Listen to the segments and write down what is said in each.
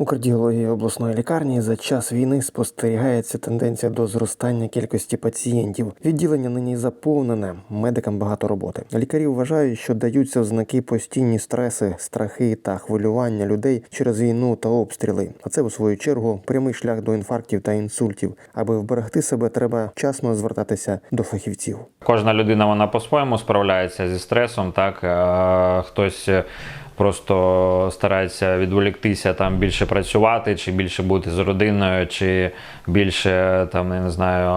У кардіології обласної лікарні за час війни спостерігається тенденція до зростання кількості пацієнтів. Відділення нині заповнене, медикам багато роботи. Лікарі вважають, що даються в знаки постійні стреси, страхи та хвилювання людей через війну та обстріли. А це у свою чергу прямий шлях до інфарктів та інсультів. Аби вберегти себе, треба вчасно звертатися до фахівців. Кожна людина вона по-своєму справляється зі стресом. Так Е, хтось просто старається відволіктися там більше працювати, чи більше бути з родиною, чи більше там я не знаю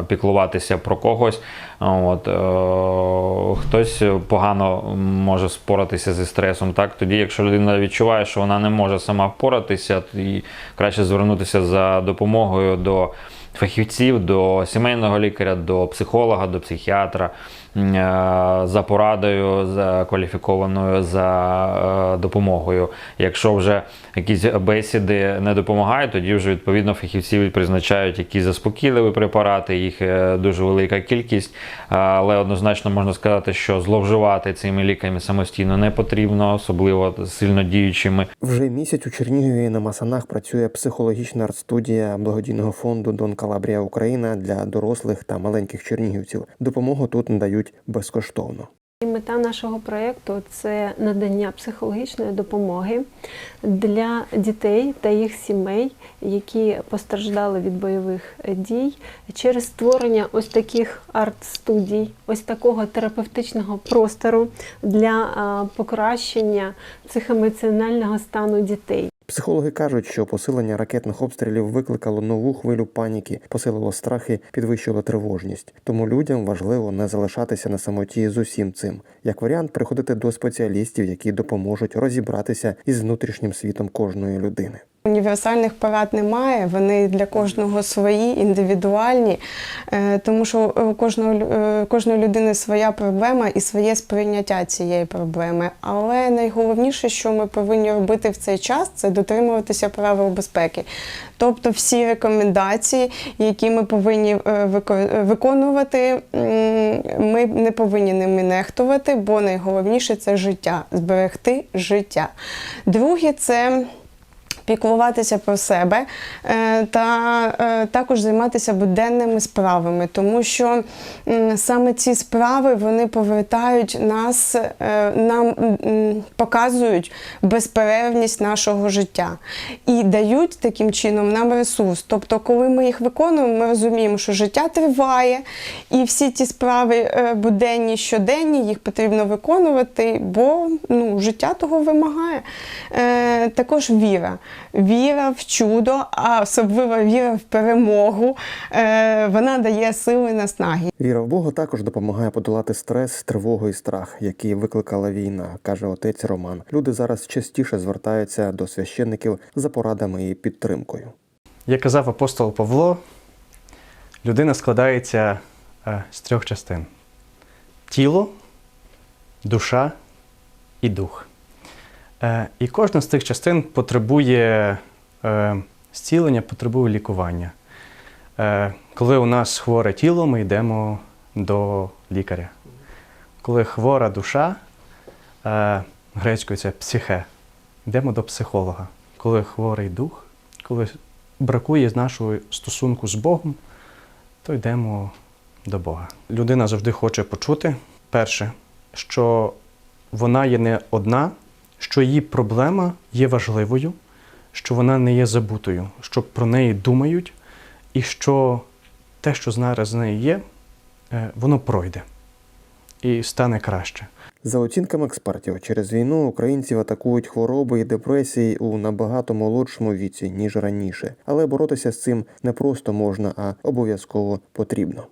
е, піклуватися про когось. От е, хтось погано може споратися зі стресом. Так тоді, якщо людина відчуває, що вона не може сама впоратися, тоді краще звернутися за допомогою до фахівців, до сімейного лікаря, до психолога, до психіатра за порадою, за кваліфікованою за е, допомогою. Якщо вже якісь бесіди не допомагають, тоді вже відповідно фахівці призначають якісь заспокійливі препарати, їх е, дуже велика кількість. Але однозначно можна сказати, що зловживати цими ліками самостійно не потрібно, особливо сильно діючими. Вже місяць у Чернігові на Масанах працює психологічна арт-студія благодійного фонду Дон Калабрія Україна для дорослих та маленьких чернігівців. Допомогу тут надають безкоштовно. І Мета нашого проєкту це надання психологічної допомоги для дітей та їх сімей, які постраждали від бойових дій, через створення ось таких арт-студій, ось такого терапевтичного простору для покращення психоемоціонального стану дітей. Психологи кажуть, що посилення ракетних обстрілів викликало нову хвилю паніки, посилило страхи, підвищило тривожність. Тому людям важливо не залишатися на самоті з усім цим. Як варіант, приходити до спеціалістів, які допоможуть розібратися із внутрішнім світом кожної людини. Універсальних порад немає, вони для кожного свої, індивідуальні, е, тому що у кожного, е, кожної людини своя проблема і своє сприйняття цієї проблеми. Але найголовніше, що ми повинні робити в цей час, це дотримуватися правил безпеки. Тобто всі рекомендації, які ми повинні е, виконувати, ми не повинні ними нехтувати, бо найголовніше це життя, зберегти життя. Друге, це піклуватися про себе е, та е, також займатися буденними справами, тому що саме ці справи вони повертають нас, е, нам показують безперервність нашого життя і дають таким чином нам ресурс. Тобто, коли ми їх виконуємо, ми розуміємо, що життя триває, і всі ті справи буденні, щоденні, їх потрібно виконувати, бо ну, життя того вимагає. Також віра. Віра в чудо, а особливо віра в перемогу. Е, вона дає сили наснаги. Віра в Бога також допомагає подолати стрес, тривогу і страх, які викликала війна, каже отець Роман. Люди зараз частіше звертаються до священників за порадами і підтримкою. Як казав апостол Павло, людина складається е, з трьох частин: тіло, душа і дух. Е, І кожна з цих частин потребує е, зцілення, потребує лікування. Е, Коли у нас хворе тіло, ми йдемо до лікаря. Коли хвора душа, грецькою це психе, йдемо до психолога. Коли хворий дух, коли бракує з нашого стосунку з Богом, то йдемо до Бога. Людина завжди хоче почути, перше, що вона є не одна, що її проблема є важливою, що вона не є забутою, що про неї думають, і що те, що зараз з нею є, е, воно пройде і стане краще. За оцінками експертів, через війну українців атакують хвороби і депресії у набагато молодшому віці ніж раніше, але боротися з цим не просто можна, а обов'язково потрібно.